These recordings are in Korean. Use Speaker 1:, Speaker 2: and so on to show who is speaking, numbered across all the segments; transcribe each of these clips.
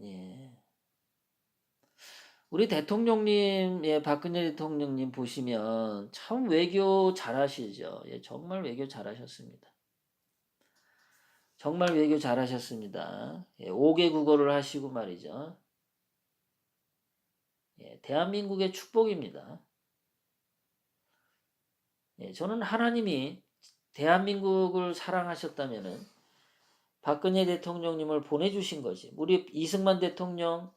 Speaker 1: 예. 우리 대통령님, 예, 박근혜 대통령님 보시면 참 외교 잘하시죠. 예, 정말 외교 잘하셨습니다. 정말 외교 잘하셨습니다. 예, 5개 국어를 하시고 말이죠. 예, 대한민국의 축복입니다. 예, 저는 하나님이 대한민국을 사랑하셨다면은 박근혜 대통령님을 보내주신 거지. 우리 이승만 대통령,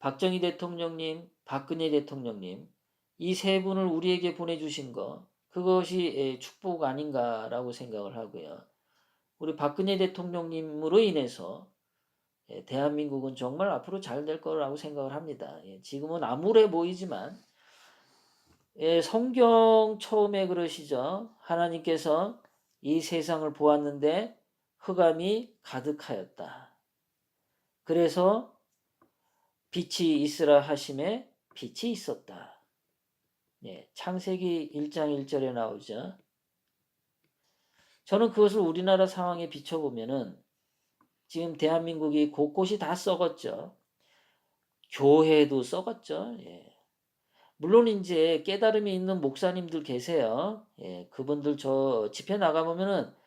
Speaker 1: 박정희 대통령님, 박근혜 대통령님 이 세 분을 우리에게 보내주신 거 그것이 예, 축복 아닌가라고 생각을 하고요. 우리 박근혜 대통령님으로 인해서 예, 대한민국은 정말 앞으로 잘 될 거라고 생각을 합니다. 예, 지금은 암울해 보이지만 예, 성경 처음에 그러시죠. 하나님께서 이 세상을 보았는데 흑암이 가득하였다. 그래서 빛이 있으라 하심에 빛이 있었다. 예, 창세기 1장 1절에 나오죠. 저는 그것을 우리나라 상황에 비춰보면은 지금 대한민국이 곳곳이 다 썩었죠. 교회도 썩었죠. 예. 물론 이제 깨달음이 있는 목사님들 계세요. 예, 그분들 저 집회 나가보면은 어,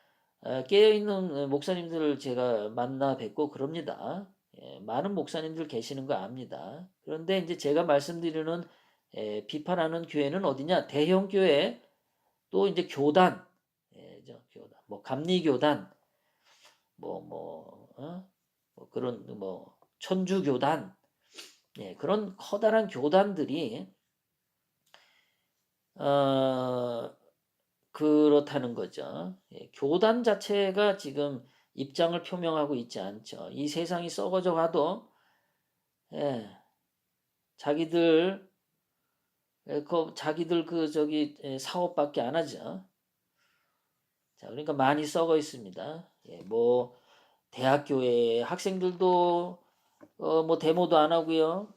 Speaker 1: 깨어있는 목사님들을 제가 만나 뵙고 그럽니다. 예, 많은 목사님들 계시는 거 압니다. 그런데 이제 제가 말씀드리는 예, 비판하는 교회는 어디냐? 대형 교회 또 이제 교단, 예, 저 교단, 뭐 감리 교단, 뭐 뭐, 어? 뭐 그런 뭐 천주 교단, 예, 그런 커다란 교단들이 어, 그렇다는 거죠. 예, 교단 자체가 지금 입장을 표명하고 있지 않죠. 이 세상이 썩어져 가도 예, 자기들 예, 그 자기들 그 저기 예, 사업밖에 안 하죠. 자, 그러니까 많이 썩어 있습니다. 예, 뭐 대학교에 학생들도 어, 뭐 데모도 안 하고요.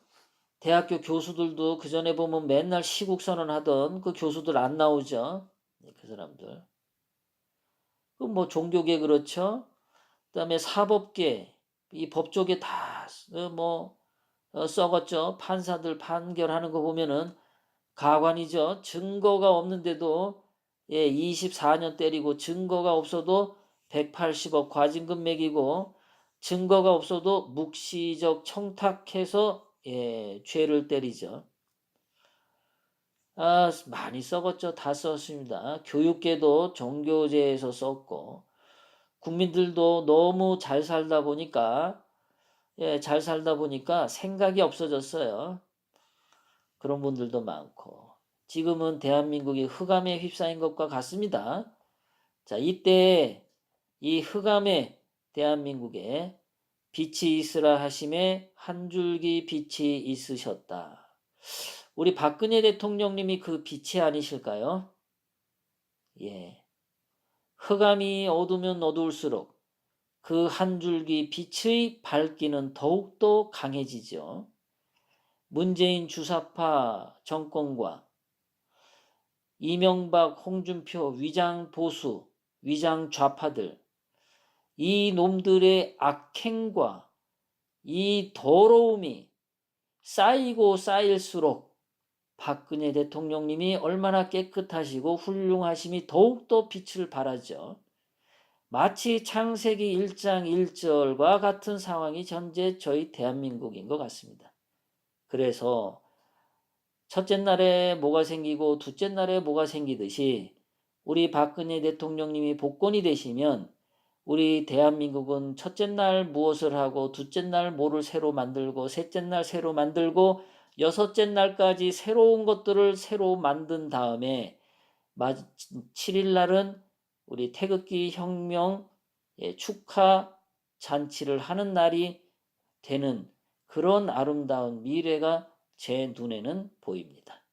Speaker 1: 대학교 교수들도 그 전에 보면 맨날 시국 선언하던 그 교수들 안 나오죠. 네, 그 사람들. 그 뭐 종교계 그렇죠. 그다음에 사법계, 이 법조계 다뭐 어, 썩었죠. 판사들 판결하는 거 보면은 가관이죠. 증거가 없는데도 예, 24년 때리고 증거가 없어도 180억 과징금 매기고 증거가 없어도 묵시적 청탁해서 예, 죄를 때리죠. 아, 많이 썩었죠. 다 썼습니다. 교육계도 종교제에서 썼고, 국민들도 너무 잘 살다 보니까, 예, 잘 살다 보니까 생각이 없어졌어요. 그런 분들도 많고, 지금은 대한민국이 흑암에 휩싸인 것과 같습니다. 자, 이때 이 흑암에 대한민국에 빛이 있으라 하심에 한 줄기 빛이 있으셨다. 우리 박근혜 대통령님이 그 빛이 아니실까요? 예. 흑암이 어두면 어두울수록 그 한 줄기 빛의 밝기는 더욱더 강해지죠. 문재인 주사파 정권과 이명박, 홍준표 위장 보수, 위장 좌파들 이 놈들의 악행과 이 더러움이 쌓이고 쌓일수록 박근혜 대통령님이 얼마나 깨끗하시고 훌륭하심이 더욱더 빛을 발하죠. 마치 창세기 1장 1절과 같은 상황이 현재 저희 대한민국인 것 같습니다. 그래서 첫째 날에 뭐가 생기고 둘째 날에 뭐가 생기듯이 우리 박근혜 대통령님이 복권이 되시면 우리 대한민국은 첫째 날 무엇을 하고 둘째 날 뭐를 새로 만들고 셋째 날 새로 만들고 여섯째 날까지 새로운 것들을 새로 만든 다음에 7일 날은 우리 태극기 혁명 예, 축하 잔치를 하는 날이 되는 그런 아름다운 미래가 제 눈에는 보입니다.